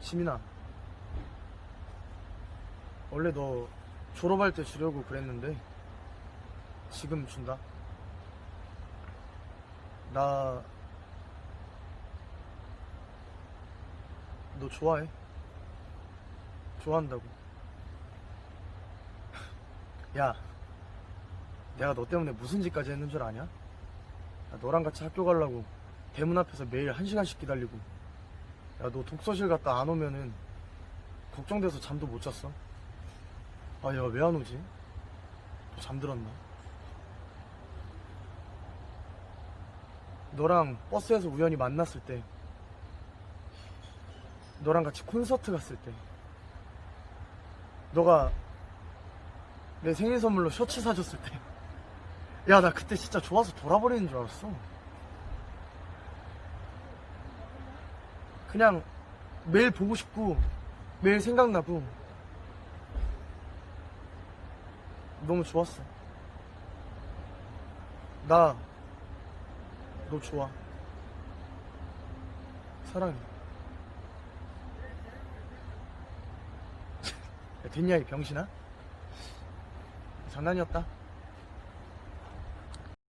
지민아. 원래 너 졸업할 때 주려고 그랬는데 지금 준다. 나 너 좋아해. 좋아한다고. 야, 내가 너 때문에 무슨 짓까지 했는 줄 아냐? 나 너랑 같이 학교 가려고 대문 앞에서 매일 한 시간씩 기다리고. 야, 너 독서실 갔다 안 오면은 걱정돼서 잠도 못 잤어. 아, 얘가 왜 안 오지? 또 잠들었나? 너랑 버스에서 우연히 만났을 때, 너랑 같이 콘서트 갔을 때, 너가 내 생일 선물로 셔츠 사줬을 때, 야, 나 그때 진짜 좋아서 돌아버리는 줄 알았어. 그냥 매일 보고 싶고, 매일 생각나고, 너무 좋았어. 나, 너 좋아. 사랑해. 야, 됐냐, 이 병신아? 장난이었다.